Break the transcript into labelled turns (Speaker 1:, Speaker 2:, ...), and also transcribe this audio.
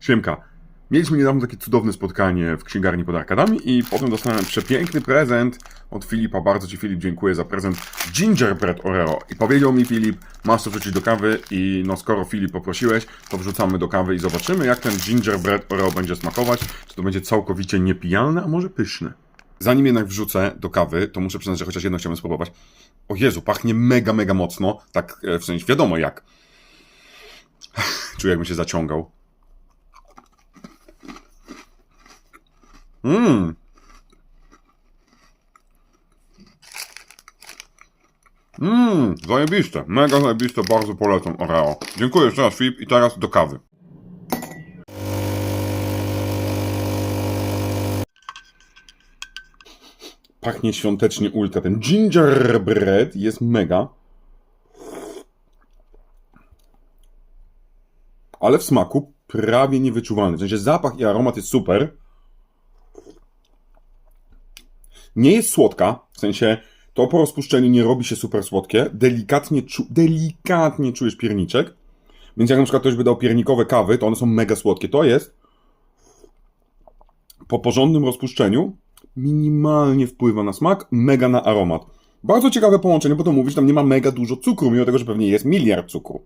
Speaker 1: Siemka. Mieliśmy niedawno takie cudowne spotkanie w księgarni pod arkadami i potem dostałem przepiękny prezent od Filipa. Bardzo Ci Filip dziękuję za prezent Gingerbread Oreo. I powiedział mi Filip, masz to wrzucić do kawy i no skoro Filip poprosiłeś, to wrzucamy do kawy i zobaczymy jak ten Gingerbread Oreo będzie smakować. Czy to będzie całkowicie niepijalne, a może pyszne. Zanim jednak wrzucę do kawy, to muszę przyznać, że chociaż jedno chciałem spróbować. O Jezu, pachnie mega, mega mocno. Tak e, w sensie wiadomo jak. Czuję jakbym się zaciągał. Mmm. Mmm, zajebiste. Mega zajebiste, bardzo polecam Oreo. Dziękuję jeszcze raz Filip i teraz do kawy. Pachnie świątecznie ultra. Ten gingerbread jest mega. Ale w smaku prawie niewyczuwalny. W sensie zapach i aromat jest super. Nie jest słodka, w sensie to po rozpuszczeniu nie robi się super słodkie. Delikatnie, czu, delikatnie czujesz pierniczek. Więc jak na przykład ktoś by dał piernikowe kawy, to one są mega słodkie. To jest po porządnym rozpuszczeniu minimalnie wpływa na smak, mega na aromat. Bardzo ciekawe połączenie, bo to mówisz, tam nie ma mega dużo cukru, mimo tego, że pewnie jest miliard cukru.